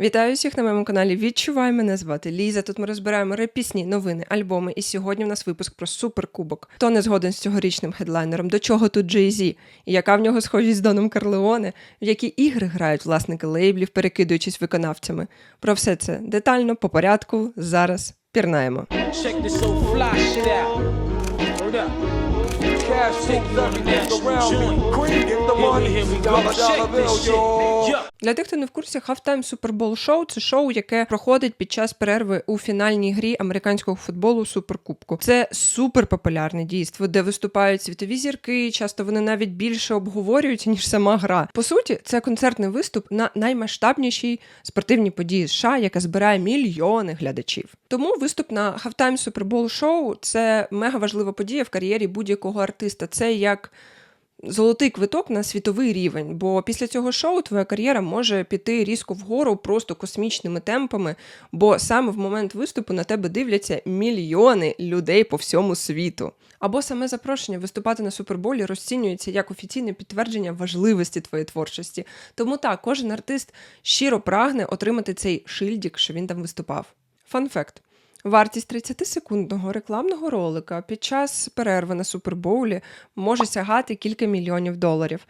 Вітаю всіх на моєму каналі. Відчувай мене звати Ліза. Тут ми розбираємо реп-пісні, новини, альбоми. І сьогодні в нас випуск про суперкубок. Хто не згоден з цьогорічним хедлайнером? До чого тут Jay-Z? І яка в нього схожість з Доном Карлеоне? В які ігри грають власники лейблів, перекидуючись виконавцями? Про все це детально, по порядку. Зараз пірнаємо. Cash moves everything around me. Cream, get the money. Dollar, dollar bill, this shit. yo. Для тих, хто не в курсі, Halftime Super Bowl Show – це шоу, яке проходить під час перерви у фінальній грі американського футболу Суперкубку. Це суперпопулярне дійство, де виступають світові зірки. Часто вони навіть більше обговорюються ніж сама гра. По суті, це концертний виступ на наймасштабнішій спортивній події США, яка збирає мільйони глядачів. Тому виступ на Halftime Super Bowl Show – це мега важлива подія в кар'єрі будь-якого артиста. Це як золотий квиток на світовий рівень, бо після цього шоу твоя кар'єра може піти різко вгору просто космічними темпами, бо саме в момент виступу на тебе дивляться мільйони людей по всьому світу. Або саме запрошення виступати на суперболі розцінюється як офіційне підтвердження важливості твоєї творчості. Тому так, кожен артист щиро прагне отримати цей шильдік, що він там виступав. Фан-факт. Вартість 30-секундного рекламного ролика під час перерви на супербоулі може сягати кілька мільйонів доларів.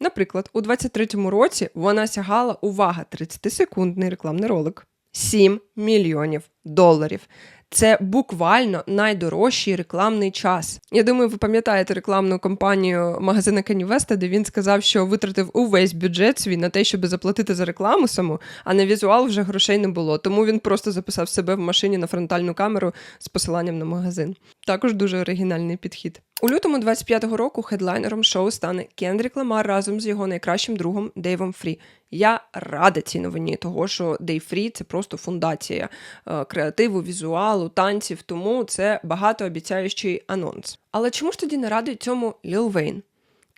Наприклад, у 23-му році вона сягала увага 30-секундний рекламний ролик 7 мільйонів доларів. Це буквально найдорожчий рекламний час. Я думаю, ви пам'ятаєте рекламну кампанію магазина Канівеста, де він сказав, що витратив увесь бюджет свій на те, щоб заплатити за рекламу саму, а на візуал вже грошей не було. Тому він просто записав себе в машині на фронтальну камеру з посиланням на магазин. Також дуже оригінальний підхід. У лютому 25-го року хедлайнером шоу стане Кендрік Ламар разом з його найкращим другом Дейвом Фрі. Я рада цій новині, того що Дейв Фрі це просто фундація е, креативу, візуалу, танців, тому це багатообіцяючий анонс. Але чому ж тоді не радий цьому Ліл Вейн?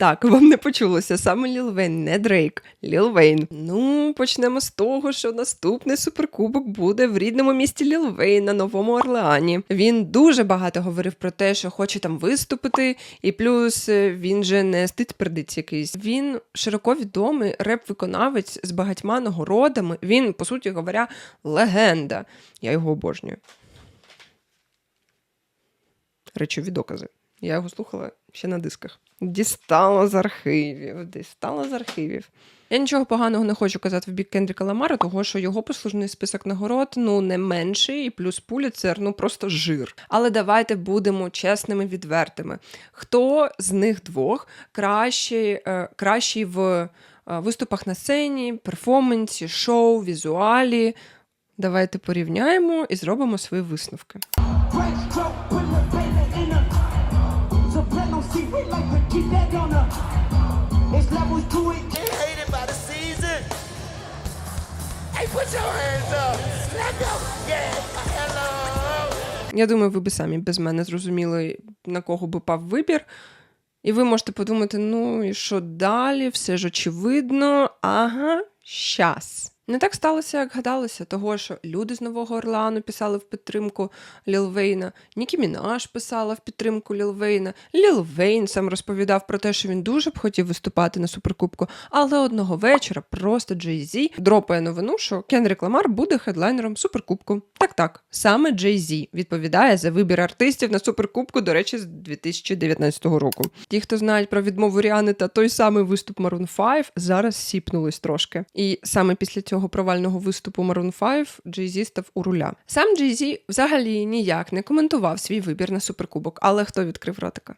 Так, вам не почулося саме Ліл Вейн, не Дрейк, Ліл Вейн. Ну, почнемо з того, що наступний суперкубок буде в рідному місті Ліл Вейн на Новому Орлеані. Він дуже багато говорив про те, що хоче там виступити, і плюс е, він же не стить пердиць якийсь. Він широко відомий реп-виконавець з багатьма нагородами. Він, по суті говоря, легенда. Я його обожнюю. Речові докази. Я його слухала ще на дисках. Дістала з архівів, дістала з архівів. Я нічого поганого не хочу казати в бік Кендріка Ламара, того що його послужний список нагород ну не менший, і плюс Пуліцер, ну просто жир. Але давайте будемо чесними, відвертими. Хто з них двох кращий, е, кращий в е, виступах на сцені, перформансі, шоу, візуалі? Давайте порівняємо і зробимо свої висновки. Put your hands up. Let go. Yeah. Hello. Я думаю, ви би самі без мене зрозуміли, на кого би пав вибір. І ви можете подумати: ну і що далі? Все ж очевидно. Ага, щас. Не так сталося, як гадалося, того, що люди з Нового Орлеану писали в підтримку Ліл Вейна, Нікі Мінаш писала в підтримку Ліл Вейна, Ліл Вейн сам розповідав про те, що він дуже б хотів виступати на суперкубку, але одного вечора просто Джей Зі дропає новину, що Кенрік Ламар буде хедлайнером суперкубку. Так, так, саме Джей Зі відповідає за вибір артистів на суперкубку, до речі, з 2019 року. Ті, хто знають про відмову Ріани та той самий виступ Maroon 5, зараз сіпнулись трошки. І саме після цього провального виступу Maroon 5 Джей Зі став у руля. Сам Джей Зі взагалі ніяк не коментував свій вибір на суперкубок, але хто відкрив ротика?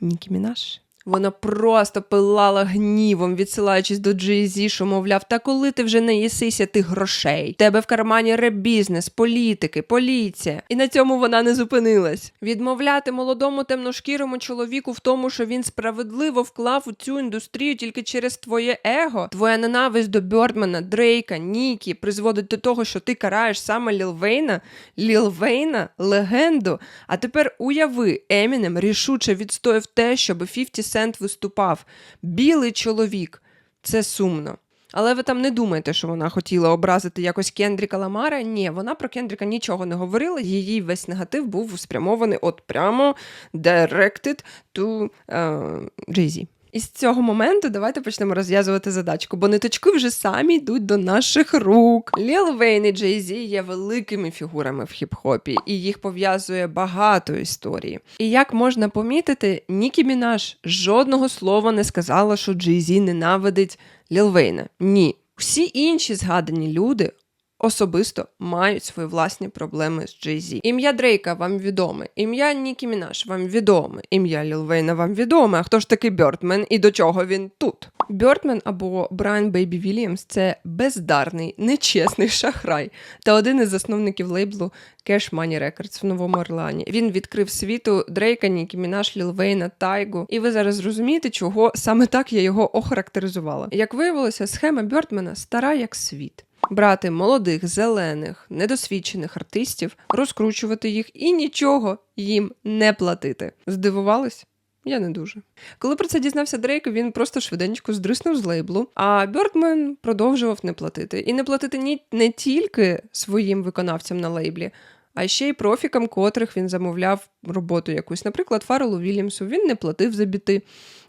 Нікі Мінаш. Вона просто пилала гнівом, відсилаючись до Джей-Зі, що мовляв, та коли ти вже не їсися тих грошей? Тебе в кармані реп-бізнес, політики, поліція. І на цьому вона не зупинилась. Відмовляти молодому темношкірому чоловіку в тому, що він справедливо вклав у цю індустрію тільки через твоє его, твоя ненависть до Бьордмана, Дрейка, Нікі призводить до того, що ти караєш саме Ліл Вейна, Ліл Вейна, легенду. А тепер уяви, Емінем рішуче відстояв те, щоб 50 Сент виступав. Білий чоловік. Це сумно. Але ви там не думаєте, що вона хотіла образити якось Кендріка Ламара. Ні, вона про Кендріка нічого не говорила. Її весь негатив був спрямований от прямо directed to uh, Jay-Z. І з цього моменту давайте почнемо розв'язувати задачку, бо ниточки вже самі йдуть до наших рук. Ліл Вейн і Джей Зі є великими фігурами в хіп-хопі, і їх пов'язує багато історій. І як можна помітити, Нікі Мінаш жодного слова не сказала, що Джей Зі ненавидить Ліл Вейна. Ні. Всі інші згадані люди особисто мають свої власні проблеми з Зі. Ім'я Дрейка вам відоме, ім'я Нікі Мінаш вам відоме, ім'я Ліл Вейна вам відоме. А хто ж такий Бьортмен і до чого він тут? Бьортмен або Брайан Бейбі Вільямс це бездарний, нечесний шахрай та один із засновників лейблу Cash Money Records в Новому Орлеані. Він відкрив світу Дрейка, Нікі Мінаш, Ліл Тайгу. І ви зараз зрозумієте, чого саме так я його охарактеризувала. Як виявилося, схема Бьортмена стара як світ. Брати молодих, зелених, недосвідчених артистів, розкручувати їх і нічого їм не платити. Здивувались? Я не дуже. Коли про це дізнався Дрейк, він просто швиденько здриснув з лейблу, а Бьордмен продовжував не платити. І не платити ні не тільки своїм виконавцям на лейблі, а ще й профікам, котрих він замовляв роботу якусь. Наприклад, Фарелу Вільямсу він не платив за біти,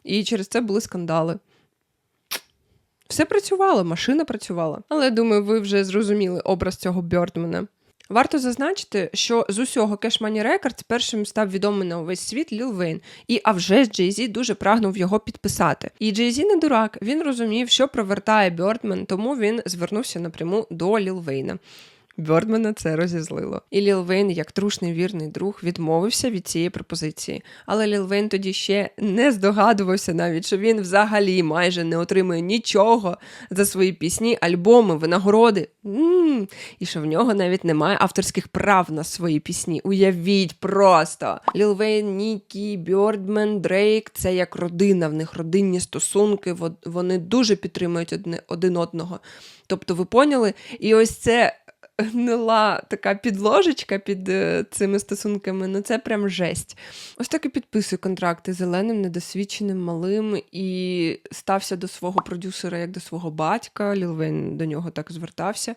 і через це були скандали. Все працювало, машина працювала. Але думаю, ви вже зрозуміли образ цього Бьордмена. Варто зазначити, що з усього Cash Money Records першим став відомий на увесь світ Ліл Вейн, і а вже ж Джей-Зі дуже прагнув його підписати. І Джей-Зі не дурак, він розумів, що провертає Бьордмен, тому він звернувся напряму до Ліл Вейна. Бьордмена це розізлило. І Ліл Вейн, як трушний вірний друг, відмовився від цієї пропозиції. Але Ліл Вейн тоді ще не здогадувався навіть, що він взагалі майже не отримує нічого за свої пісні, альбоми, винагороди. м І що в нього навіть немає авторських прав на свої пісні. Уявіть просто. Ліл Вейн, Нікі, Бьордмен, Дрейк це як родина. В них родинні стосунки. во- Вони дуже підтримують один одного. Тобто, ви поняли? І ось це гнила така підложечка під е, цими стосунками, ну це прям жесть. Ось так і підписує контракти зеленим, недосвідченим, малим і стався до свого продюсера як до свого батька. Лілвейн до нього так звертався.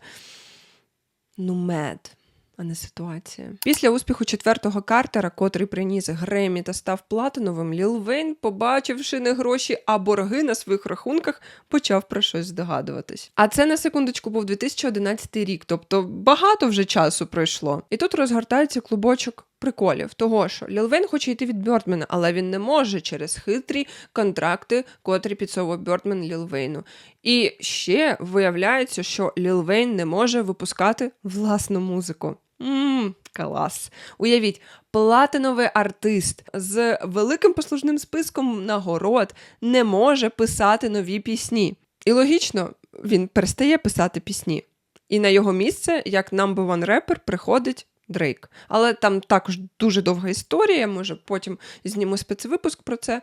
Ну, мед. А не ситуація. Після успіху четвертого Картера, котрий приніс Гремі та став платиновим, Ліл Вейн, побачивши не гроші, а борги на своїх рахунках, почав про щось здогадуватись. А це на секундочку був 2011 рік, тобто багато вже часу пройшло. І тут розгортається клубочок приколів того, що Ліл Вейн хоче йти від Бьордмена, але він не може через хитрі контракти, котрі підсовував Бьордмен Ліл Вейну. І ще виявляється, що Ліл Вейн не може випускати власну музику. Мм, клас. Уявіть, платиновий артист з великим послужним списком нагород не може писати нові пісні. І логічно, він перестає писати пісні. І на його місце, як number one репер, приходить Дрейк. Але там також дуже довга історія, може потім зніму спецвипуск про це.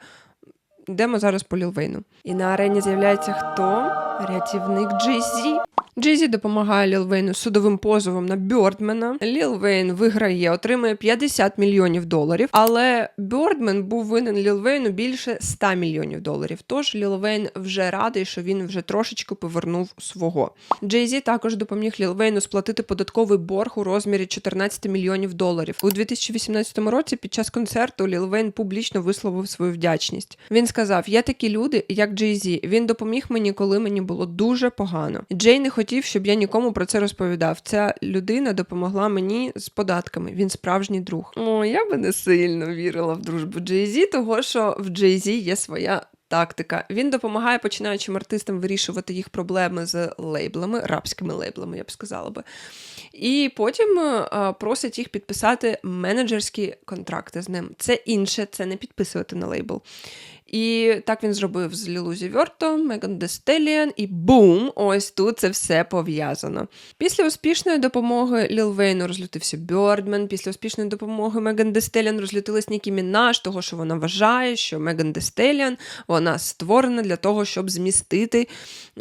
Йдемо зараз по Ліл Вейну. І на арені з'являється хто? Рятівник Джей-Зі. Джей-Зі допомагає Ліл Вейну з судовим позовом на Бьордмена. Ліл Вейн виграє, отримує 50 мільйонів доларів. Але Бьордмен був винен Ліл Вейну більше 100 мільйонів доларів. Тож Ліл Вейн вже радий, що він вже трошечки повернув свого. Джей-Зі також допоміг Ліл Вейну сплатити податковий борг у розмірі 14 мільйонів доларів. У 2018 році під час концерту Ліл Вейн публічно висловив свою вдячність. Він сказав: Є такі люди, як Джей-Зі. Він допоміг мені, коли мені було дуже погано. Джей не хотів, щоб я нікому про це розповідав. Ця людина допомогла мені з податками. Він справжній друг. О, я би не сильно вірила в дружбу Джей-Зі, того що в Джей-Зі є своя. Тактика. Він допомагає починаючим артистам вирішувати їх проблеми з лейблами, рабськими лейблами, я б сказала би. І потім е, просить їх підписати менеджерські контракти з ним. Це інше, це не підписувати на лейбл. І так він зробив з Лілузі Вьорто, Меган Дестеліан, і бум! Ось тут це все пов'язано. Після успішної допомоги Ліл Вейну розлютився Бьордмен. Після успішної допомоги Меган Дестеліан розлютилась Нікі Мінаш, того, що вона вважає, що Меган Дестеліан вона створена для того, щоб змістити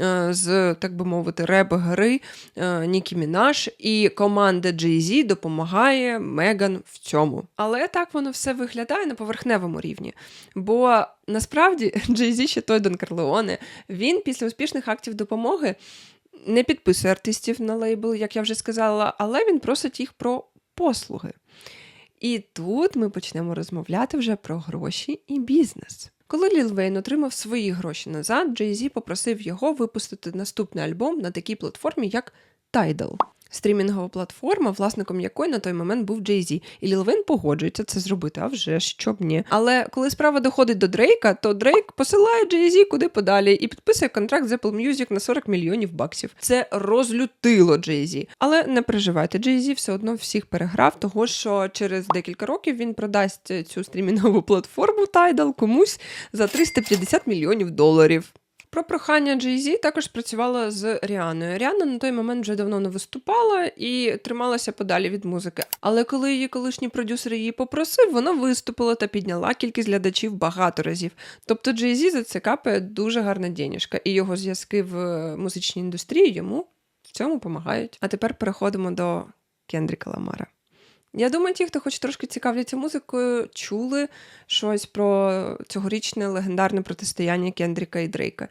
е, з, так би мовити, реп-гри е, Нікі Мінаш. І команда Jay-Z допомагає Меган в цьому. Але так воно все виглядає на поверхневому рівні. Бо насправді Jay-Z ще той Дон Карлеоне, він після успішних актів допомоги не підписує артистів на лейбл, як я вже сказала, але він просить їх про послуги. І тут ми почнемо розмовляти вже про гроші і бізнес. Коли Ліл Вейн отримав свої гроші назад, Jay-Z попросив його випустити наступний альбом на такій платформі, як Tidal. Стрімінгова платформа, власником якої на той момент був Jay-Z. І Ліл погоджується це зробити, а вже ж, що ні. Але коли справа доходить до Дрейка, то Дрейк посилає Jay-Z куди подалі і підписує контракт з Apple Music на 40 мільйонів баксів. Це розлютило Jay-Z. Але не переживайте, Jay-Z все одно всіх переграв, того що через декілька років він продасть цю стрімінгову платформу Tidal комусь за 350 мільйонів доларів. Про прохання Jay-Z також працювала з Ріаною. Ріана на той момент вже давно не виступала і трималася подалі від музики. Але коли її колишній продюсер її попросив, вона виступила та підняла кількість глядачів багато разів. Тобто Jay-Z за це капає дуже гарна денежка, і його зв'язки в музичній індустрії йому в цьому допомагають. А тепер переходимо до Кендріка Ламара. Я думаю, ті, хто хоч трошки цікавляться музикою, чули щось про цьогорічне легендарне протистояння Кендріка і Дрейка.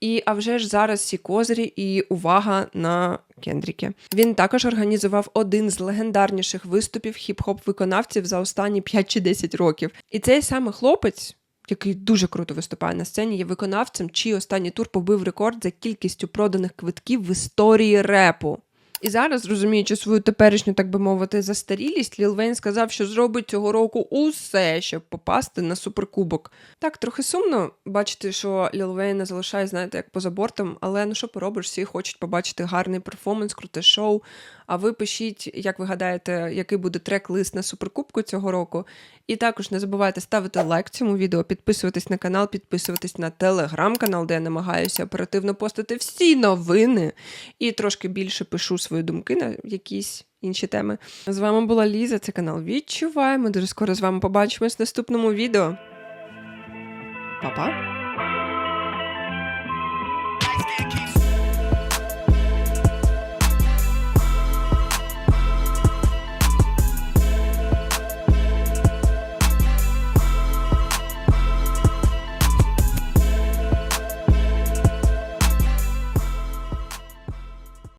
І а вже ж зараз всі козирі і увага на Кендріки. Він також організував один з легендарніших виступів хіп-хоп виконавців за останні 5 чи 10 років. І цей саме хлопець. Який дуже круто виступає на сцені, є виконавцем, чий останній тур побив рекорд за кількістю проданих квитків в історії репу. І зараз, розуміючи свою теперішню, так би мовити, застарілість, Ліл Вейн сказав, що зробить цього року усе, щоб попасти на суперкубок. Так, трохи сумно бачити, що Ліл Вейна залишає, знаєте, як поза бортом, але ну що поробиш, всі хочуть побачити гарний перформанс, круте шоу. А ви пишіть, як ви гадаєте, який буде трек-лист на суперкубку цього року. І також не забувайте ставити лайк цьому відео, підписуватись на канал, підписуватись на телеграм-канал, де я намагаюся оперативно постити всі новини і трошки більше пишу свої думки на якісь інші теми. З вами була Ліза, це канал Відчуваємо. Дуже скоро з вами побачимось в наступному відео. Па-па!